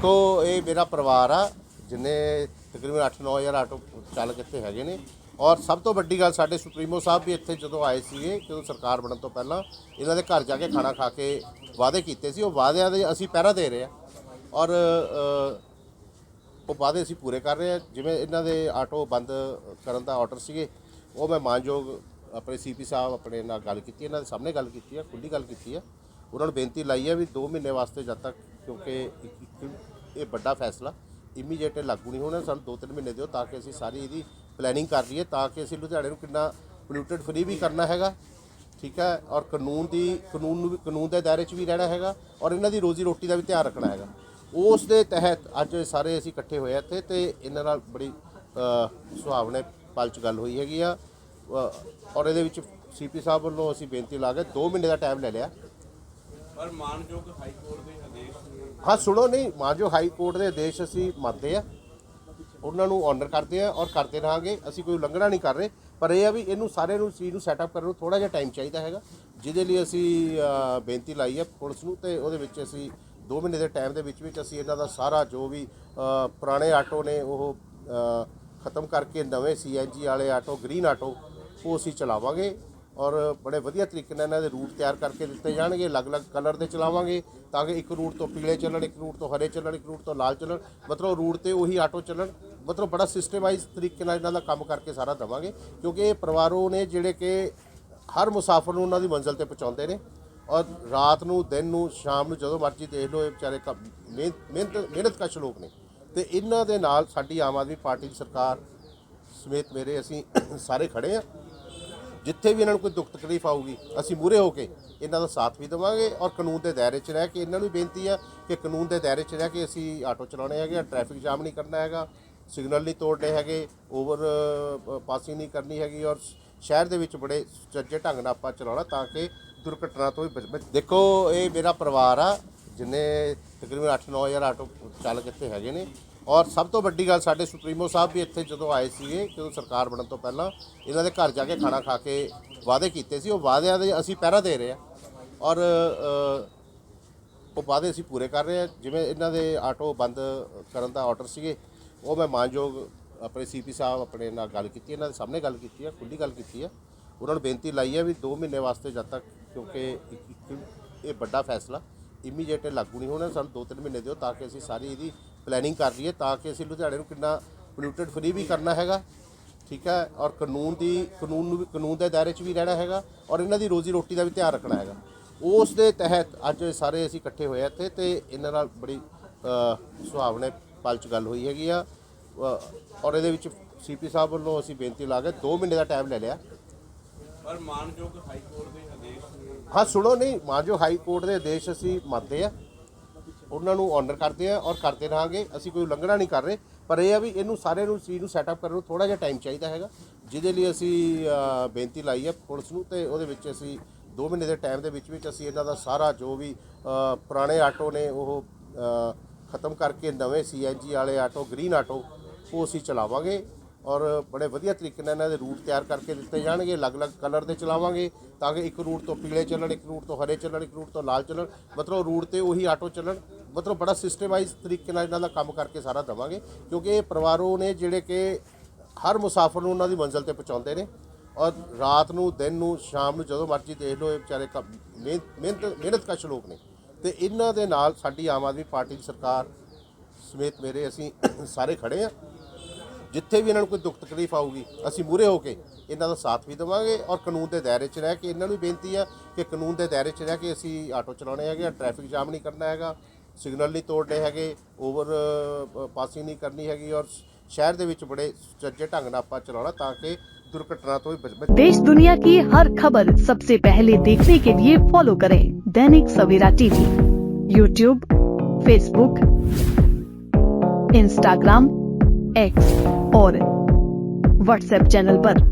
ਦੇਖੋ, ਇਹ ਮੇਰਾ ਪਰਿਵਾਰ ਆ, ਜਿੰਨੇ ਤਕਰੀਬਨ 8-9000 ਆਟੋ ਚਾਲਕ ਇੱਥੇ ਹੈਗੇ ਨੇ। ਔਰ ਸਭ ਤੋਂ ਵੱਡੀ ਗੱਲ ਸਾਡੇ ਸੁਪਰੀਮੋ ਸਾਹਿਬ ਵੀ ਇੱਥੇ ਜਦੋਂ ਆਏ ਸੀਗੇ, ਜਦੋਂ ਸਰਕਾਰ ਬਣਨ ਤੋਂ ਪਹਿਲਾਂ, ਇਹਨਾਂ ਦੇ ਘਰ ਜਾ ਕੇ ਖਾਣਾ ਖਾ ਕੇ ਵਾਅਦੇ ਕੀਤੇ ਸੀ। ਉਹ ਵਾਅਦਿਆਂ ਦੇ ਅਸੀਂ ਪਹਿਰਾ ਦੇ ਰਹੇ ਆ। ਔਰ ਉਹ ਵਾਅਦੇ ਅਸੀਂ ਪੂਰੇ ਕਰ ਰਹੇ ਆ। ਜਿਵੇਂ ਇਹਨਾਂ ਦੇ ਆਟੋ ਬੰਦ ਕਰਨ ਦਾ ਆਰਡਰ ਸੀਗੇ, ਉਹ ਮੈਂ ਮਾਨਯੋਗ ਆਪਣੇ ਸੀਪੀ ਸਾਹਿਬ ਆਪਣੇ ਨਾਲ ਗੱਲ ਕੀਤੀ, ਇਹਨਾਂ ਦੇ ਸਾਹਮਣੇ ਗੱਲ ਕੀਤੀ ਆ ਖੁੱਲੀ ਗੱਲ ਕੀਤੀ ਆ। ਉਹਨਾਂ ਨੂੰ ਬੇਨਤੀ ਲਾਈ ਆ ਵੀ 2 ਮਹੀਨੇ ਵਾਸਤੇ ਜਦ ਤੱਕ, ਕਿਉਂਕਿ ਇਹ ਵੱਡਾ ਫੈਸਲਾ ਇਮੀਡੀਏਟ ਲਾਗੂ ਨਹੀਂ ਹੋਣਾ, ਸਾਨੂੰ 2-3 ਮਹੀਨੇ ਦਿਓ ਤਾਂ ਕਿ ਅਸੀਂ ਸਾਰੀ ਇਹਦੀ ਪਲੈਨਿੰਗ ਕਰ ਲਈਏ, ਤਾਂ ਕਿ ਅਸੀਂ ਲੁਧਿਆਣੇ ਨੂੰ ਕਿੰਨਾ ਪੋਲਿਊਟਡ ਫਰੀ ਵੀ ਕਰਨਾ ਹੈਗਾ, ਠੀਕ ਹੈ, ਔਰ ਕਾਨੂੰਨ ਦੀ, ਕਾਨੂੰਨ ਨੂੰ ਵੀ, ਕਾਨੂੰਨ ਦੇ ਦਾਇਰੇ 'ਚ ਵੀ ਰਹਿਣਾ ਹੈਗਾ, ਔਰ ਇਹਨਾਂ ਦੀ ਰੋਜ਼ੀ ਰੋਟੀ ਦਾ ਵੀ ਧਿਆਨ ਰੱਖਣਾ ਹੈਗਾ। ਉਸ ਦੇ ਤਹਿਤ ਅੱਜ ਸਾਰੇ ਅਸੀਂ ਇਕੱਠੇ ਹੋਏ ਇੱਥੇ ਤੇ ਇਹਨਾਂ ਨਾਲ ਬੜੀ ਸੁਹਾਵਣੇ ਪਲ 'ਚ ਗੱਲ ਹੋਈ ਹੈਗੀ ਆ। ਔਰ ਇਹਦੇ ਵਿੱਚ ਸੀਪੀ ਸਾਹਿਬ ਵੱਲੋਂ ਅਸੀਂ ਬੇਨਤੀ ਲਾ ਕੇ 2 ਮਹੀਨੇ ਦਾ ਟਾਈਮ ਲੈ ਲਿਆ। ਪਰ ਮਾਨਯੋਗ ਹਾਈ ਕੋਰਟ ਦੇ ਹਾਂ, ਸੁਣੋ ਨਹੀਂ, ਮਾਂ ਹਾਈ ਕੋਰਟ ਦੇ ਆਦੇਸ਼ ਅਸੀਂ ਮੰਨਦੇ ਆ, ਉਹਨਾਂ ਨੂੰ ਆਨਰ ਕਰਦੇ ਆ ਔਰ ਕਰਦੇ ਰਹਾਂਗੇ, ਅਸੀਂ ਕੋਈ ਉਲੰਘਣਾ ਨਹੀਂ ਕਰ ਰਹੇ, ਪਰ ਇਹ ਆ ਵੀ ਇਹਨੂੰ ਸਾਰੇ ਨੂੰ ਚੀਜ਼ ਨੂੰ ਸੈਟਅਪ ਕਰਨ ਨੂੰ ਥੋੜਾ ਜਿਹਾ ਟਾਈਮ ਚਾਹੀਦਾ ਹੈਗਾ, ਜਿਹਦੇ ਲਈ ਅਸੀਂ ਬੇਨਤੀ ਲਾਈ ਹੈ ਪੁਲਿਸ ਨੂੰ ਤੇ ਉਹਦੇ ਵਿੱਚ ਅਸੀਂ 2 ਮਹੀਨੇ ਦੇ ਟਾਈਮ ਦੇ ਵਿੱਚ ਵਿੱਚ ਅਸੀਂ ਇਹਨਾਂ ਦਾ ਸਾਰਾ ਜੋ ਵੀ ਪੁਰਾਣੇ ਆਟੋ ਨੇ ਉਹ ਖਤਮ ਕਰਕੇ ਨਵੇਂ ਸੀਐਨਜੀ ਵਾਲੇ ਆਟੋ ਗ੍ਰੀਨ ਆਟੋ, ਉਹ ਅਸੀਂ ਚਲਾਵਾਂਗੇ ਔਰ ਬੜੇ ਵਧੀਆ ਤਰੀਕੇ ਨਾਲ ਇਹਨਾਂ ਦੇ ਰੂਟ ਤਿਆਰ ਕਰਕੇ ਦਿੱਤੇ ਜਾਣਗੇ, ਅਲੱਗ-ਅਲੱਗ ਕਲਰ ਦੇ ਚਲਾਵਾਂਗੇ ਤਾਂ ਕਿ ਇੱਕ ਰੂਟ ਤੋਂ ਪੀਲੇ ਚੱਲਣ, ਇੱਕ ਰੂਟ ਤੋਂ ਹਰੇ ਚੱਲਣ, ਇੱਕ ਰੂਟ ਤੋਂ ਲਾਲ ਚੱਲਣ। ਮਤਲਬ ਰੂਟ ਤੇ ਉਹੀ ਆਟੋ ਚੱਲਣ। ਮਤਲਬ ਬੜਾ ਸਿਸਟਮਾਈਜ਼ ਤਰੀਕੇ ਨਾਲ ਇਹਨਾਂ ਦਾ ਕੰਮ ਕਰਕੇ ਸਾਰਾ ਦਵਾਂਗੇ ਕਿਉਂਕਿ ਇਹ ਪਰਿਵਾਰੋਂ ਨੇ ਜਿਹੜੇ ਕਿ ਹਰ ਮੁਸਾਫਰ ਨੂੰ ਉਹਨਾਂ ਦੀ ਮੰਜ਼ਿਲ ਤੇ ਪਹੁੰਚਾਉਂਦੇ ਨੇ ਔਰ ਰਾਤ ਨੂੰ, ਦਿਨ ਨੂੰ, ਸ਼ਾਮ ਨੂੰ ਜਦੋਂ ਮਰਜ਼ੀ ਦੇਖ ਲਓ, ਇਹ ਵਿਚਾਰੇ ਕੰਮ- ਮਿਹਨਤ ਮਿਹਨਤ ਕਸ਼ ਲੋਕ ਨੇ। ਤੇ ਇਹਨਾਂ ਦੇ ਨਾਲ ਸਾਡੀ ਆਮ ਆਦਮੀ ਪਾਰਟੀ ਦੀ ਸਰਕਾਰ ਸਮੇਤ ਮੇਰੇ ਅਸੀਂ ਸਾਰੇ ਖੜੇ ਆ ਜਿੱਥੇ ਵੀ ਇਹਨਾਂ ਨੂੰ ਕੋਈ ਦੁੱਖ ਤਕਲੀਫ ਆਊਗੀ, ਅਸੀਂ ਮੂਰੇ ਹੋ ਕੇ ਇਹਨਾਂ ਦਾ ਸਾਥ ਵੀ ਦੇਵਾਂਗੇ ਔਰ ਕਾਨੂੰਨ ਦੇ ਦਾਇਰੇ 'ਚ ਰਹਿ ਕੇ ਇਹਨਾਂ ਨੂੰ ਵੀ ਬੇਨਤੀ ਆ ਕਿ ਕਾਨੂੰਨ ਦੇ ਦਾਇਰੇ 'ਚ ਰਹਿ ਕੇ ਅਸੀਂ ਆਟੋ ਚਲਾਉਣੇ ਹੈਗੇ ਟ੍ਰੈਫਿਕ ਜਾਮ ਨਹੀਂ ਕਰਨਾ ਹੈਗਾ, ਸਿਗਨਲ ਨਹੀਂ ਤੋੜਨੇ ਹੈਗੇ, ਓਵਰ ਪਾਸਿੰਗ ਨਹੀਂ ਕਰਨੀ ਹੈਗੀ ਔਰ ਸ਼ਹਿਰ ਦੇ ਵਿੱਚ ਬੜੇ ਸੁਚੱਜੇ ਢੰਗ ਨਾਲ ਆਪਾਂ ਚਲਾਉਣਾ ਤਾਂ ਕਿ ਦੁਰਘਟਨਾ ਤੋਂ ਵੀ ਬਚ ਦੇਖੋ ਇਹ ਮੇਰਾ ਪਰਿਵਾਰ ਆ, ਜਿੰਨੇ ਤਕਰੀਬਨ 8-9000 ਆਟੋ ਚਾਲਕ ਇੱਥੇ ਹੈਗੇ ਨੇ ਔਰ ਸਭ ਤੋਂ ਵੱਡੀ ਗੱਲ ਸਾਡੇ ਸੁਪਰੀਮੋ ਸਾਹਿਬ ਵੀ ਇੱਥੇ ਜਦੋਂ ਆਏ ਸੀਗੇ, ਜਦੋਂ ਸਰਕਾਰ ਬਣਨ ਤੋਂ ਪਹਿਲਾਂ, ਇਹਨਾਂ ਦੇ ਘਰ ਜਾ ਕੇ ਖਾਣਾ ਖਾ ਕੇ ਵਾਅਦੇ ਕੀਤੇ ਸੀ। ਉਹ ਵਾਅਦਿਆਂ ਦੇ ਅਸੀਂ ਪਹਿਰਾ ਦੇ ਰਹੇ ਆ ਔਰ ਉਹ ਵਾਅਦੇ ਅਸੀਂ ਪੂਰੇ ਕਰ ਰਹੇ ਆ ਜਿਵੇਂ ਇਹਨਾਂ ਦੇ ਆਟੋ ਬੰਦ ਕਰਨ ਦਾ ਆਰਡਰ ਸੀਗੇ, ਉਹ ਮੈਂ ਮਾਨਯੋਗ ਆਪਣੇ ਸੀਪੀ ਸਾਹਿਬ ਆਪਣੇ ਨਾਲ ਗੱਲ ਕੀਤੀ, ਇਹਨਾਂ ਦੇ ਸਾਹਮਣੇ ਗੱਲ ਕੀਤੀ ਆ ਖੁੱਲੀ ਗੱਲ ਕੀਤੀ ਆ ਉਹਨਾਂ ਨੂੰ ਬੇਨਤੀ ਲਾਈ ਆ ਵੀ 2 ਮਹੀਨੇ ਵਾਸਤੇ ਜਦ ਤੱਕ, ਕਿਉਂਕਿ ਇਹ ਵੱਡਾ ਫੈਸਲਾ ਇਮੀਡੀਏਟ ਲਾਗੂ ਨਹੀਂ ਹੋਣਾ, ਸਾਨੂੰ 2-3 ਮਹੀਨੇ ਦਿਓ ਤਾਂ ਕਿ ਅਸੀਂ ਸਾਰੀ ਇਹਦੀ ਪਲੈਨਿੰਗ ਕਰ ਲਈਏ ਤਾਂ ਕਿ ਅਸੀਂ ਲੁਧਿਆਣੇ ਨੂੰ ਕਿੰਨਾ ਪੋਲਿਊਟਡ ਫਰੀ ਵੀ ਕਰਨਾ ਹੈਗਾ ਠੀਕ ਹੈ ਔਰ ਕਾਨੂੰਨ ਦੀ ਕਾਨੂੰਨ ਨੂੰ ਵੀ ਕਾਨੂੰਨ ਦੇ ਦਾਇਰੇ 'ਚ ਵੀ ਰਹਿਣਾ ਹੈਗਾ ਔਰ ਇਹਨਾਂ ਦੀ ਰੋਜ਼ੀ ਰੋਟੀ ਦਾ ਵੀ ਧਿਆਨ ਰੱਖਣਾ ਹੈਗਾ। ਉਸ ਦੇ ਤਹਿਤ ਅੱਜ ਸਾਰੇ ਅਸੀਂ ਇਕੱਠੇ ਹੋਏ ਇੱਥੇ ਤੇ ਇਹਨਾਂ ਨਾਲ ਬੜੀ ਸੁਹਾਵਣੇ ਪਲ 'ਚ ਗੱਲ ਹੋਈ ਹੈਗੀ ਆ। ਔਰ ਇਹਦੇ ਵਿੱਚ ਸੀਪੀ ਸਾਹਿਬ ਵੱਲੋਂ ਅਸੀਂ ਬੇਨਤੀ ਲਾ ਕੇ 2 ਮਹੀਨੇ ਦਾ ਟਾਈਮ ਲੈ ਲਿਆ। ਪਰ ਮਾਨਯੋਗ ਹਾਈ ਕੋਰਟ ਦੇ ਆਦੇਸ਼ ਹਾਂ ਸੁਣੋ ਨਹੀਂ ਮਾਂ ਜੋ ਹਾਈ ਕੋਰਟ ਦੇ ਆਦੇਸ਼ ਅਸੀਂ ਮੰਨਦੇ ਆ। ਉਹਨਾਂ ਨੂੰ ਆਨਰ ਕਰਦੇ ਆ ਔਰ ਕਰਦੇ ਰਹਾਂਗੇ। ਅਸੀਂ ਕੋਈ ਉਲੰਘਣਾ ਨਹੀਂ ਕਰ ਰਹੇ, ਪਰ ਇਹ ਆ ਵੀ ਇਹਨੂੰ ਸਾਰੇ ਨੂੰ ਚੀਜ਼ ਨੂੰ ਸੈਟਅਪ ਕਰਨ ਨੂੰ ਥੋੜਾ ਜਿਹਾ ਟਾਈਮ ਚਾਹੀਦਾ ਹੈਗਾ। ਜਿਹਦੇ ਲਈ ਅਸੀਂ ਬੇਨਤੀ ਲਾਈ ਹੈ ਪੁਲਿਸ ਨੂੰ ਤੇ ਉਹਦੇ ਵਿੱਚ ਅਸੀਂ 2 ਮਹੀਨੇ ਦੇ ਟਾਈਮ ਦੇ ਵਿੱਚ ਵਿੱਚ ਅਸੀਂ ਇਹਨਾਂ ਦਾ ਸਾਰਾ ਜੋ ਵੀ ਪੁਰਾਣੇ ਆਟੋ ਨੇ ਉਹ ਖਤਮ ਕਰਕੇ ਨਵੇਂ ਸੀਐਨਜੀ ਵਾਲੇ ਆਟੋ ਗ੍ਰੀਨ ਆਟੋ, ਉਹ ਅਸੀਂ ਚਲਾਵਾਂਗੇ ਔਰ ਬੜੇ ਵਧੀਆ ਤਰੀਕੇ ਨਾਲ ਇਹਨਾਂ ਦੇ ਰੂਟ ਤਿਆਰ ਕਰਕੇ ਦਿੱਤੇ ਜਾਣਗੇ। ਅਲੱਗ-ਅਲੱਗ ਕਲਰ ਦੇ ਚਲਾਵਾਂਗੇ ਤਾਂ ਕਿ ਇੱਕ ਰੂਟ ਤੋਂ ਪੀਲੇ ਚੱਲਣ, ਇੱਕ ਰੂਟ ਤੋਂ ਹਰੇ ਚੱਲਣ, ਇੱਕ ਰੂਟ ਤੋਂ ਲਾਲ ਚੱਲਣ। ਮਤਲਬ ਰੂਟ ਤੇ ਉਹੀ ਆਟੋ ਚੱਲਣ। ਮਤਲਬ ਬੜਾ ਸਿਸਟਮਾਈਜ਼ ਤਰੀਕੇ ਨਾਲ ਇਹਨਾਂ ਦਾ ਕੰਮ ਕਰਕੇ ਸਾਰਾ ਦਵਾਂਗੇ, ਕਿਉਂਕਿ ਇਹ ਪਰਿਵਾਰੋਂ ਨੇ ਜਿਹੜੇ ਕਿ ਹਰ ਮੁਸਾਫਰ ਨੂੰ ਉਹਨਾਂ ਦੀ ਮੰਜ਼ਿਲ ਤੇ ਪਹੁੰਚਾਉਂਦੇ ਨੇ ਔਰ ਰਾਤ ਨੂੰ, ਦਿਨ ਨੂੰ, ਸ਼ਾਮ ਨੂੰ ਜਦੋਂ ਮਰਜ਼ੀ ਦੇਖ ਲਓ, ਇਹ ਵਿਚਾਰੇ ਕੰਮ- ਮਿਹਨਤ ਮਿਹਨਤ ਮਿਹਨਤਕਸ਼ ਲੋਕ ਨੇ। ਤੇ ਇਹਨਾਂ ਦੇ ਨਾਲ ਸਾਡੀ ਆਮ ਆਦਮੀ ਪਾਰਟੀ ਦੀ ਸਰਕਾਰ ਸਮੇਤ ਮੇਰੇ ਅਸੀਂ ਸਾਰੇ ਖੜੇ ਆ। ਜਿੱਥੇ ਵੀ ਇਹਨਾਂ ਨੂੰ ਕੋਈ ਦੁੱਖ ਤਕਲੀਫ ਆਊਗੀ, ਅਸੀਂ ਮੂਰੇ ਹੋ ਕੇ ਇਹਨਾਂ ਦਾ ਸਾਥ ਵੀ ਦੇਵਾਂਗੇ ਔਰ ਕਾਨੂੰਨ ਦੇ ਦਾਇਰੇ 'ਚ ਰਹਿ ਕੇ ਇਹਨਾਂ ਨੂੰ ਬੇਨਤੀ ਆ ਕਿ ਕਾਨੂੰਨ ਦੇ ਦਾਇਰੇ 'ਚ ਰਹਿ ਕੇ ਅਸੀਂ ਆਟੋ ਚਲਾਉਣੇ ਹੈਗੇ ਟ੍ਰੈਫਿਕ ਜਾਮ ਨਹੀਂ ਕਰਨਾ ਹੈਗਾ। ਸਿਗਨਲ ਨਹੀਂ ਤੋੜਨੇ ਹੈਗੇ ਓਵਰ ਪਾਸਿੰਗ ਨਹੀਂ ਕਰਨੀ ਹੈਗੀ ਔਰ ਸ਼ਹਿਰ ਦੇ ਵਿੱਚ ਬੜੇ ਸੁਚੱਜੇ ਢੰਗ ਨਾਲ ਆਪਾਂ ਚਲਾਉਣਾ ਤਾਂ ਕਿ ਦੁਰਘਟਨਾ ਤੋਂ ਵੀ ਬਚ ਬਚ देश दुनिया की हर खबर सबसे पहले देखने के लिए फॉलो करें Dainik Savera TV YouTube Facebook Instagram X और व्हाट्सएप चैनल पर।